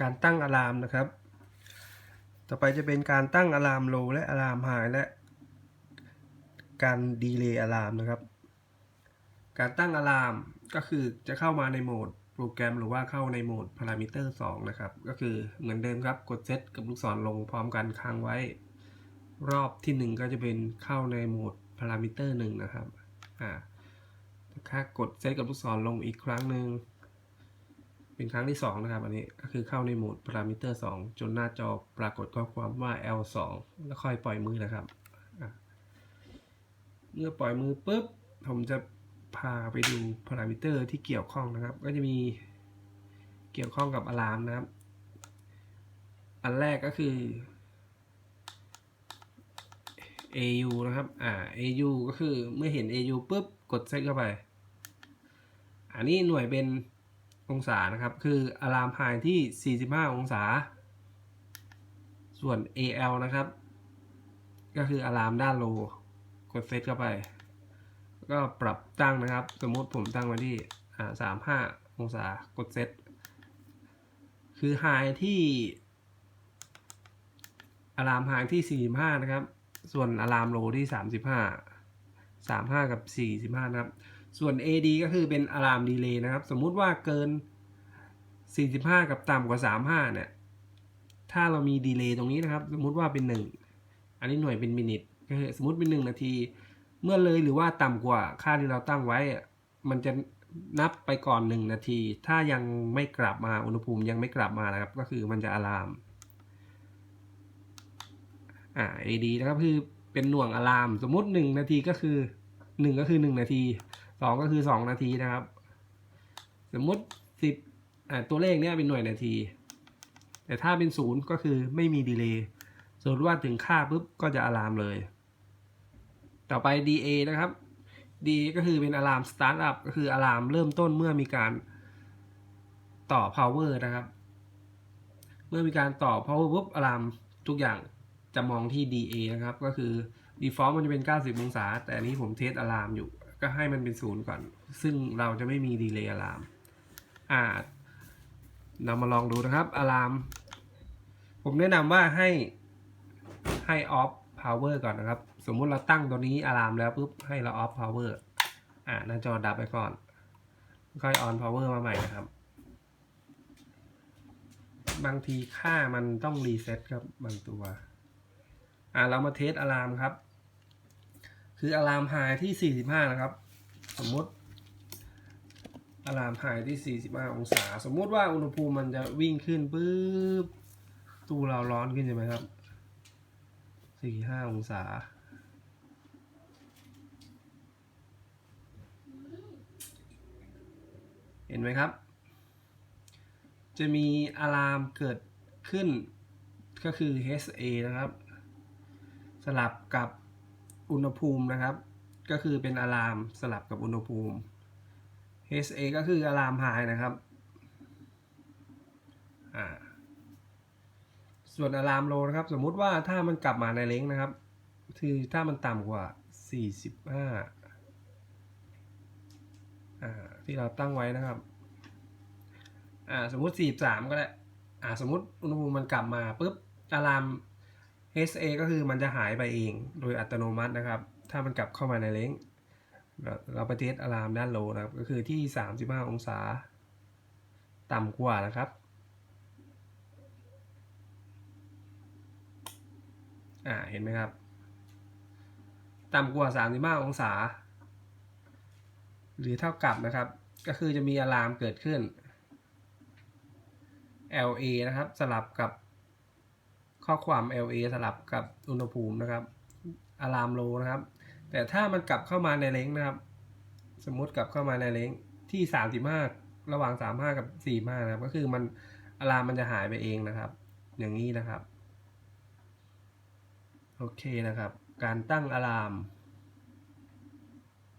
การตั้งอะลามนะครับ ต่อไปจะเป็นการตั้งอะลามโลและอะลามไฮและ การดีเลย์อะลามนะครับ การตั้งอะลามก็คือจะเข้ามาในโหมดโปรแกรมหรือว่าเข้าในโหมดพารามิเตอร์2นะครับ ก็คือเหมือนเดิมครับกดเซตกับลูกศรลงพร้อมกันค้างไว้ รอบที่ 1 ก็จะเป็นเข้าในโหมดพารามิเตอร์1นะครับอ่าถ้ากดเซตกับลูกศรลงอีกครั้งหนึ่ง เป็นครั้งที่ 2 นะครับ อันนี้ก็คือเข้าในโหมดพารามิเตอร์ 2 จนหน้าจอปรากฏข้อความว่า L2 แล้วค่อยปล่อยมือนะครับ เมื่อปล่อยมือปุ๊บ ผมจะพาไปดูพารามิเตอร์ที่เกี่ยวข้องนะครับ ก็จะมีเกี่ยวข้องกับอะลามนะครับ อันแรกก็คือ AU นะครับ อ่า AU ก็คือเมื่อเห็น AU ปุ๊บ กดเซตเข้าไป อันนี้หน่วยเป็น องศานะครับ คืออะลามไฮที่ 45 องศา ส่วน AL นะครับ ก็คืออะลามด้านโล กดเซตเข้าไป ก็ปรับตั้งนะครับ สมมติผมตั้งไว้ที่อ่า35 องศากดเซต คือไฮที่อะลามไฮที่ 45 นะครับ ส่วนอะลามโลที่ 35 35 กับ 45 นะครับ ส่วน AD ก็คือเป็นอะลามดีเลย์นะครับ สมมุติว่าเกิน 45 กับต่ำกว่า 35 เนี่ย ถ้าเรามีดีเลย์ตรงนี้นะครับ สมมุติว่าเป็น 1 อันนี้หน่วยเป็นมินิทก็คือสมมติเป็น 1 นาที เมื่อเลยหรือว่าต่ำกว่าค่าที่เราตั้งไว้ มันจะนับไปก่อน 1 นาที ถ้ายังไม่กลับมาอุณหภูมิยังไม่กลับมานะครับ ก็คือมันจะอะลามอ่า AD นะครับคือเป็นหน่วงอะลาม สมมุติ 1 นาทีก็คือ 1 ก็คือ 1 นาที 2ก็คือ2นาทีนะครับ สมมติ10อ่าตัวเลขเนี้ยเป็นหน่วยนาที แต่ถ้าเป็น0ก็คือไม่มีดีเลย์สมมติว่าถึงค่าปุ๊บก็จะอะลามเลย ต่อไป DA นะครับ D ก็คือเป็นอะลามสตาร์ทอัพก็คืออะลามเริ่มต้นเมื่อมีการต่อ power นะครับ เมื่อมีการต่อ power ปุ๊บอะลามทุกอย่างจะมองที่ DA นะครับ ก็คือ default มันจะเป็น 90 องศา แต่อันนี้ผมเทสอะลามอยู่ ก็ให้มันเป็นศูนย์ก่อน ซึ่งเราจะไม่มีดีเลย์อะลามอ่าเรามาลองดูนะครับอะลาม ผมแนะนำว่าให้ให้ off power ก่อนนะครับ สมมุติเราตั้งตัวนี้อะลามแล้วปุ๊บให้เรา off power อ่าหน้าจอดับไปก่อน ค่อย on power มาใหม่นะครับ บางทีค่ามันต้องรีเซ็ตครับบางตัว อ่าเรามาเทสอะลามครับ คืออะลามไฮที่ 45 นะครับ สมมติอะลามไฮที่ 45 องศา สมมุติว่าอุณหภูมิมันจะวิ่งขึ้นปุ๊บตู้เราร้อนขึ้นใช่ไหมครับ 45 องศาเห็นไหมครับ จะมีอะลามเกิดขึ้นก็คือ HA นะครับ สลับกับ อุณหภูมินะครับ ก็คือเป็นอะลามสลับกับอุณหภูมิ HA ก็คืออะลามไฮนะครับอ่าส่วนอะลามโลนะครับ สมมุติว่าถ้ามันกลับมาในเล้งนะครับ คือถ้ามันต่ำกว่า 45อ่าที่เราตั้งไว้นะครับอ่าสมมุติ 43 ก็ได้อ่าสมมุติอุณหภูมิมันกลับมาปุ๊บอะลาม HA ก็คือมันจะหายไปเองโดยอัตโนมัตินะครับ ถ้ามันกลับเข้ามาในเล้งเราเราไปเทสอะลามด้านโลนะครับ ก็คือที่ 35 องศา ต่ำกว่านะครับ อ่า เห็นไหมครับ ต่ำกว่า 35 องศา หรือเท่ากับนะครับ ก็คือจะมีอะลามเกิดขึ้น LA นะครับ สลับกับ ข้อความ LA สลับกับอุณหภูมินะครับอะลามโลนะครับ แต่ถ้ามันกลับเข้ามาในเลงนะครับ สมมุติกลับเข้ามาในเลงที่35ระหว่าง35กับ45นะครับ ก็คือมันอะลามมันจะหายไปเองนะครับ อย่างนี้นะครับ โอเคนะครับ การตั้งอะลาม